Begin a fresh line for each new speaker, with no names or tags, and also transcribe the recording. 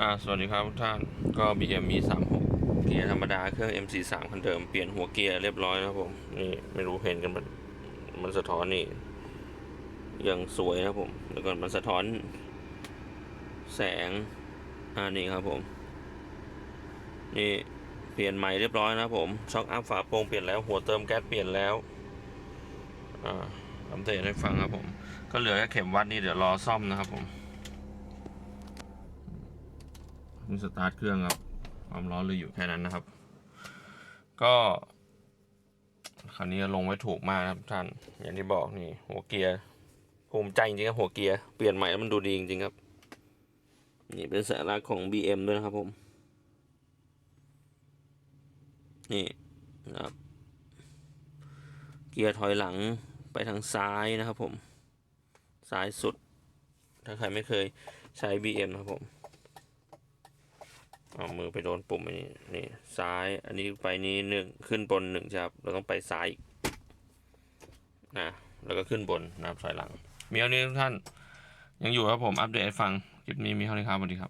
อ่าสวัสดีครับทุกท่านก็ BM มี36เกียร์ธรรมดาเครื่อง M43 คันเดิมเปลี่ยนหัวเกียร์เรียบร้อยครับผมนี่ไม่รู้เห็นกันมันมันสะท้อนนี่ยังสวยครับผมแล้วก็มันสะท้อน แสงอ่านี่ครับผม นี่เปลี่ยนใหม่เรียบร้อยนะครับผมช็อคอัพฝาโปร่งเปลี่ยนแล้วหัวเติมแก๊สเปลี่ยนแล้วอ่าอัปเดตให้ฟังครับผม ก็เหลือแค่เข็มวัดนี่เดี๋ยวรอซ่อมนะครับผม นี่สตาร์ทเครื่องครับ ความร้อนเลยอยู่แค่นั้นนะครับ ก็คันนี้ลงไว้ถูกมากครับท่าน อย่างที่บอกนี่ หัวเกียร์ภูมิใจจริงครับหัวเกียร์เปลี่ยนใหม่แล้วมันดูดีจริงๆครับ นี่เป็นสัญลักษณ์ของ BM ด้วยนะครับผม นี่นะครับ เกียร์ถอยหลังไปทางซ้ายนะครับผม ซ้ายสุด ถ้าใครไม่เคยใช้ BM นะครับผม เอามือไปโดนปุ่มอันนี้นี่ซ้ายอันนี้ไปนี้หนึ่งขึ้นบนหนึ่งครับ เราต้องไปซ้ายอีกนะแล้วก็ขึ้นบนนะครับถอยหลัง มีเท่านี้ทุกท่าน ยังอยู่ครับผมอัปเดตฟังคลิปนี้มีเท่านี้ครับสวัสดีครับ